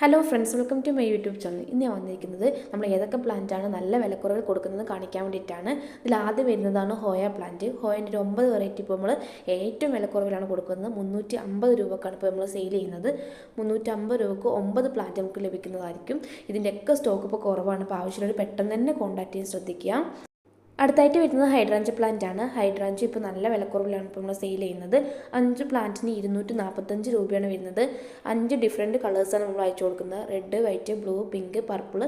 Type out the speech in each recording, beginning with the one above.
Hello friends welcome to my YouTube channel ഇന്ന് ഞാൻ വന്നിരിക്കുന്നത് നമ്മൾ ഏതൊക്കെ പ്ലാന്റാണ് നല്ല വിലക്കുറവിൽ കൊടുക്കുന്നത് കാണിക്കാൻ വേണ്ടിയിട്ടാണ്. ഇതിൽ ആദ്യം വരുന്നതാണ് ഹോയ പ്ലാന്റ് ഹോയന്റെ ഒരു ഒമ്പത് വെറൈറ്റി ഇപ്പോൾ നമ്മൾ ഏറ്റവും വിലക്കുറവിലാണ് കൊടുക്കുന്നത്. മുന്നൂറ്റി അമ്പത് രൂപക്കാണ് ഇപ്പോൾ നമ്മൾ സെയിൽ ചെയ്യുന്നത്. മുന്നൂറ്റി അമ്പത് രൂപക്ക് ഒമ്പത് പ്ലാന്റ് നമുക്ക് ലഭിക്കുന്നതായിരിക്കും. ഇതിന്റെയൊക്കെ സ്റ്റോക്ക് ഇപ്പോൾ കുറവാണ്. അപ്പോൾ ആവശ്യമുള്ളവർ പെട്ടെന്ന് തന്നെ കോൺടാക്ട് ചെയ്യാൻ ശ്രദ്ധിക്കുക. അടുത്തായിട്ട് വരുന്നത് ഹൈഡ്രാഞ്ച് പ്ലാന്റ് ആണ്. ഹൈഡ്രാഞ്ച് ഇപ്പോൾ നല്ല വിലക്കുറവിലാണ് ഇപ്പോൾ നമ്മൾ സെയിൽ ചെയ്യുന്നത്. അഞ്ച് പ്ലാന്റിന് ഇരുന്നൂറ്റി നാൽപ്പത്തഞ്ച് രൂപയാണ് വരുന്നത്. അഞ്ച് ഡിഫറെന്റ് കളേഴ്സാണ് നമ്മൾ അയച്ചു കൊടുക്കുന്നത്. Red white blue pink purple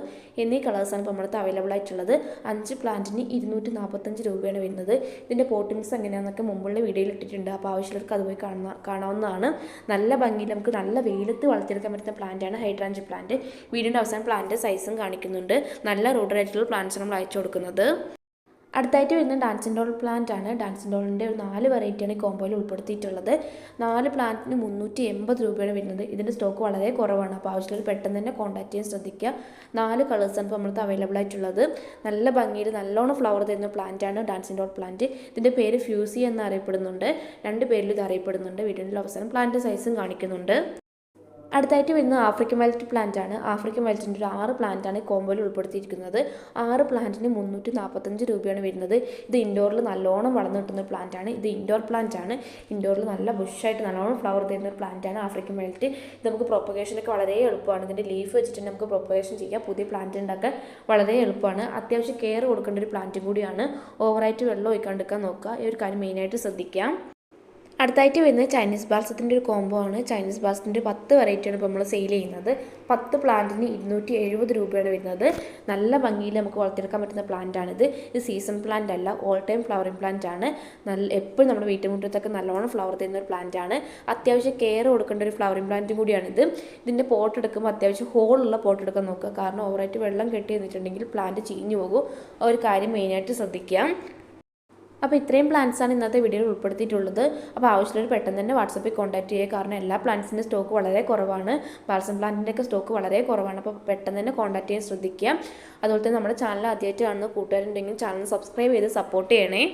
എന്നീ കളേഴ്സാണ് ഇപ്പോൾ നമ്മുടെ അവൈലബിൾ ആയിട്ടുള്ളത്. അഞ്ച് പ്ലാന്റിന് ഇരുന്നൂറ്റി നാൽപ്പത്തഞ്ച് രൂപയാണ് വരുന്നത്. ഇതിന്റെ പോട്ടിങ്സ് എങ്ങനെയാണെന്നൊക്കെ മുമ്പുള്ള വീഡിയോയിൽ ഇട്ടിട്ടുണ്ട്. അപ്പോൾ ആവശ്യമുള്ളവർക്ക് അതുപോയി കാണുന്ന കാണാവുന്നതാണ്. നല്ല ഭംഗിയിൽ നമുക്ക് നല്ല വെയിലത്ത് വളർത്തിയെടുക്കാൻ പറ്റുന്ന പ്ലാന്റാണ് ഹൈഡ്രാഞ്ച് പ്ലാന്റ് വീടിന്റെ അവസാനം പ്ലാന്റ് സൈസും കാണിക്കുന്നുണ്ട്. നല്ല റൂഡറായിട്ടുള്ള പ്ലാന്റ്സ് നമ്മൾ അയച്ചു കൊടുക്കുന്നത്. അടുത്തായിട്ട് വരുന്ന ഡാൻസിൻ ഡോൾ പ്ലാന്റ് ആണ്. ഡാൻസിൻ ഡോളിന്റെ ഒരു നാല് വെറൈറ്റിയാണ് ഈ കോമ്പോയിൽ ഉൾപ്പെടുത്തിയിട്ടുള്ളത്. നാല് പ്ലാന്റിന് മുന്നൂറ്റി എൺപത് രൂപയാണ് വരുന്നത്. ഇതിന്റെ സ്റ്റോക്ക് വളരെ കുറവാണ്. അപ്പോൾ ആവശ്യമുള്ളവർ പെട്ടെന്ന് തന്നെ കോൺടാക്ട് ചെയ്യാൻ ശ്രദ്ധിക്കുക. നാല് കളേഴ്സാണ് ഇപ്പോൾ നമ്മളത് അവൈലബിൾ ആയിട്ടുള്ളത്. നല്ല ഭംഗിയിൽ നല്ലോണം ഫ്ലവർ തരുന്ന പ്ലാന്റ് ആണ് ഡാൻസിൻ ഡോൾ പ്ലാന്റ് ഇതിന്റെ പേര് ഫ്യൂസി എന്ന് അറിയപ്പെടുന്നുണ്ട് രണ്ട് പേരിൽ ഇത് അറിയപ്പെടുന്നുണ്ട്. വീടിന്റെ അവസാനം പ്ലാന്റ് സൈസും കാണിക്കുന്നുണ്ട്. അടുത്തായിട്ട് വരുന്ന ആഫ്രിക്കൻ വൈൽറ്റ് പ്ലാന്റ് ആണ്. ആഫ്രിക്കൻ വൈൽറ്റിന്റെ ഒരു ആറ് പ്ലാന്റ് ആണ് കോമ്പോയിൽ ഉൾപ്പെടുത്തിയിരിക്കുന്നത്. ആറ് പ്ലാന്റിന് മുന്നൂറ്റി നാൽപ്പത്തഞ്ച് രൂപയാണ് വരുന്നത്. ഇത് ഇൻഡോറിൽ നല്ലോണം വളർന്നു കിട്ടുന്ന ഒരു പ്ലാന്റ് ആണ്. ഇത് ഇൻഡോർ പ്ലാന്റ് ആണ്. ഇൻഡോറിൽ നല്ല ബുഷായിട്ട് നല്ലോണം ഫ്ലവർ തരുന്ന ഒരു പ്ലാന്റ് ആണ് ആഫ്രിക്കൻ വൈൽറ്റ് ഇത് നമുക്ക് പ്രൊപ്പഗേഷനൊക്കെ വളരെ എളുപ്പമാണ്. ഇതിന്റെ ലീഫ് വെച്ചിട്ട് നമുക്ക് പ്രൊപ്പഗേഷൻ ചെയ്യാം. പുതിയ പ്ലാന്റ് ഉണ്ടാക്കാൻ വളരെ എളുപ്പമാണ്. അത്യാവശ്യം കെയർ കൊടുക്കേണ്ട ഒരു പ്ലാന്റും കൂടിയാണ്. ഓവറായിട്ട് വെള്ളം ഒഴിക്കാണ്ടിരിക്കാൻ നോക്കുക. ഈ ഒരു കാര്യം മെയിനായിട്ട് ശ്രദ്ധിക്കാം. അടുത്തായിട്ട് വരുന്നത് ചൈനീസ് ബാൽസത്തിന്റെ ഒരു കോംബോ ആണ്. ചൈനീസ് ബാൽസത്തിന്റെ പത്ത് വെറൈറ്റിയാണ് ഇപ്പോൾ നമ്മൾ സെയിൽ ചെയ്യുന്നത്. പത്ത് പ്ലാന്റിന് ഇരുന്നൂറ്റി എഴുപത് രൂപയാണ് വരുന്നത്. നല്ല ഭംഗിയിൽ നമുക്ക് വളർത്തിയെടുക്കാൻ പറ്റുന്ന പ്ലാന്റ് ആണിത്. ഇത് സീസൺ പ്ലാന്റ് അല്ല ഓൾ ടൈം ഫ്ലവറിങ് പ്ലാന്റ് ആണ്. നല്ല എപ്പോഴും നമ്മുടെ വീട്ടുമുറ്റത്തൊക്കെ നല്ലോണം ഫ്ലവർ തരുന്ന ഒരു പ്ലാന്റ് ആണ്. അത്യാവശ്യം കെയർ കൊടുക്കേണ്ട ഒരു ഫ്ലവറിങ് പ്ലാന്റും കൂടിയാണിത് ഇതിന്റെ പോട്ട് എടുക്കുമ്പോൾ അത്യാവശ്യം ഹോളുള്ള പോട്ട് എടുക്കാൻ നോക്കുക. കാരണം ഓവറായിട്ട് വെള്ളം കെട്ടി നിന്നിട്ടുണ്ടെങ്കിൽ പ്ലാന്റ് ചീഞ്ഞു പോകും. ഒരു കാര്യം മെയിനായിട്ട് ശ്രദ്ധിക്കാം അപ്പോൾ ഇത്രയും പ്ലാൻസാണ് ഇന്നത്തെ വീഡിയോയിൽ ഉൾപ്പെടുത്തിയിട്ടുള്ളത്. അപ്പോൾ ആവശ്യമുള്ളവർ പെട്ടെന്ന് തന്നെ വാട്സപ്പിൽ കോൺടാക്ട് ചെയ്യുക. കാരണം എല്ലാ പ്ലാന്റ്സിന്റെ സ്റ്റോക്ക് വളരെ കുറവാണ്. ബാൽസം പ്ലാന്റിന്റെ ഒക്കെ സ്റ്റോക്ക് വളരെ കുറവാണ്. അപ്പോൾ പെട്ടെന്ന് തന്നെ കോൺടാക്ട് ചെയ്യാൻ ശ്രദ്ധിക്കുക. അതുപോലെ തന്നെ നമ്മുടെ ചാനൽ ആദ്യമായിട്ട് കാണുന്ന കൂട്ടുകാരുണ്ടെങ്കിൽ ചാനൽ സബ്സ്ക്രൈബ് ചെയ്ത് സപ്പോർട്ട് ചെയ്യണേ.